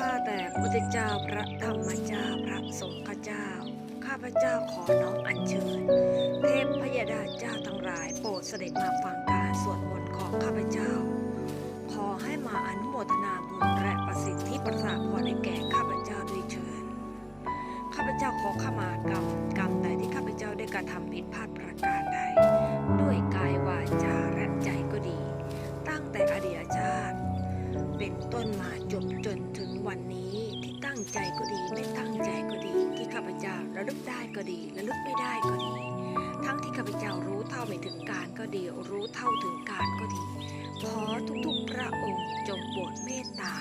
ข้าแต่พระเจ้าพระธรรมเจ้าพระสงฆ์เจ้า ข้าพระเจ้าขอน้อมอัญเชิญ เทพพยดาเจ้าทั้งหลายโปรดเสด็จมาฟังการสวดมนต์ของข้าพเจ้า ขอให้มาอนุโมทนาบุญและประสิทธิประสาทพรในแก่ข้าพเจ้าด้วยเชิญ ข้าพเจ้าขอขมากรรมกรรมใดที่ข้าพเจ้าได้กระทำผิดพลาดประการใดด้วยกายวาจาและใจก็ดี ตั้งแต่อดีตชาติ เป็นต้นมาจบจน วันนี้ที่ตั้งใจก็ดีไม่ตั้งใจก็ดี ที่ข้าพเจ้าระลึกได้ก็ดีระลึกไม่ได้ก็ดี ทั้งที่ข้าพเจ้ารู้เท่าไม่ถึงการก็ดี รู้เท่าถึงการก็ดีขอทุกๆพระองค์จงโปรดเมตตา